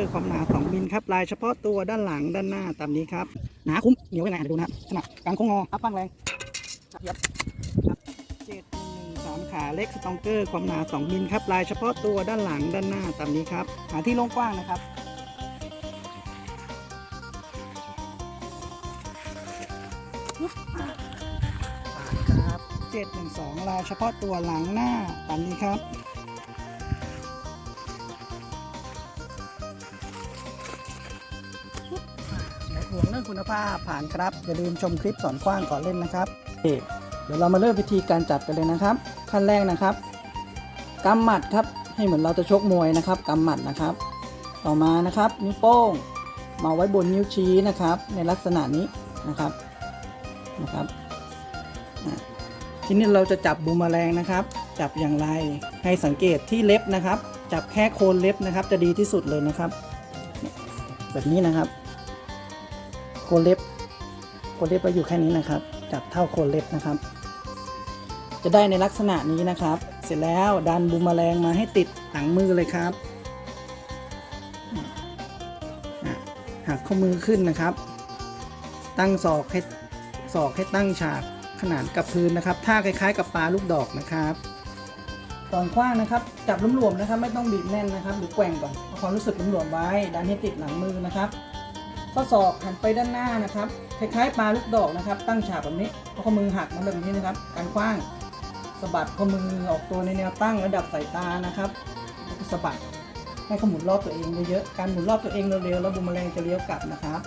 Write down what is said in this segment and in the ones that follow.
ร์ความหนา2มิลครับลายเฉพาะตัวด้านหลังด้านหน้าตามนี้ครับหนาคุ้มเหนียวยังไงอะเดี๋ยวดูนะครับขนาดกลางโค้งงออัพฟังแรงเทียบครับเจ็ดหนึ่งสามขาเล็กสตองเกอร์ความหนา 2มิลครับลายเฉพาะตัวด้านหลังด้านหน้าตามนี้ครับหาที่โล่งกว้างนะครับผ่านครับ712ลายเฉพาะตัวหลังหน้าตามนี้ครับ ห่วงเรื่องคุณภาพผ่านครับ อย่าลืมชมคลิปสอนกว้างก่อนเล่นนะครับเอ๊ะเดี๋ยวเรามาเริ่มวิธีการจับกันเลยนะครับ ขั้นแรกนะครับกำหมัดครับให้เหมือนเราจะชกมวยนะครับกำหมัดนะครับ ต่อมานะครับนิ้วโป้งมาไว้บนนิ้วชี้นะครับ ในลักษณะนี้นะครับนะครับอะทีนี้เราจะจับบูมแมลงนะครับ จับอย่างไรให้สังเกตที่เล็บนะครับ จับแค่โคนเล็บนะครับ จะดีที่สุดเลยนะครับ แบบนี้นะครับโค นเล็บโคนเล็บเราอยู่แค่นี้นะครับ จับเท่าโคนเล็บนะครับ จะได้ในลักษณะนี้นะครับ เสร็จแล้วดันบูมแมลงมาให้ติดหลังมือเลยครับหักข้อมือขึ้นนะครับ ตั้งศอกให้ศอกให้ตั้งฉากขนานกับพื้นนะครับท่าคล้ายๆ กับปลาลูกดอกนะครับก่อนคว้างนะครับจับหลวมๆนะครับ ไม่ต้องบีบแน่นนะครับ หรือแกว่งก่อนเอาความรู้สึกหลวมๆไว้ ดันให้ติดหลังมือนะครับ ข้อศอกหันไปด้านหน้านะครับ คล้ายๆปลาลูกดอกนะครับ ตั้งฉากแบบนี้ข้อมือหักมาแบบนี้นะครับ การคว้างสะบัดข้อมือออกตัวในแนวตั้งระดับสายตานะครับแล้วก็สะบัดให้เขาหมุนรอบตัวเองเยอะๆ การหมุนรอบตัวเองเร็วๆ แล้วบูมแมลงจะเลี้ยวกลับนะครับ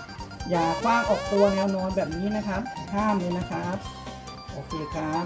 อย่าคว้างออกตัวแนวนอนแบบนี้นะครับห้ามเลยนะครับ โอเคครับ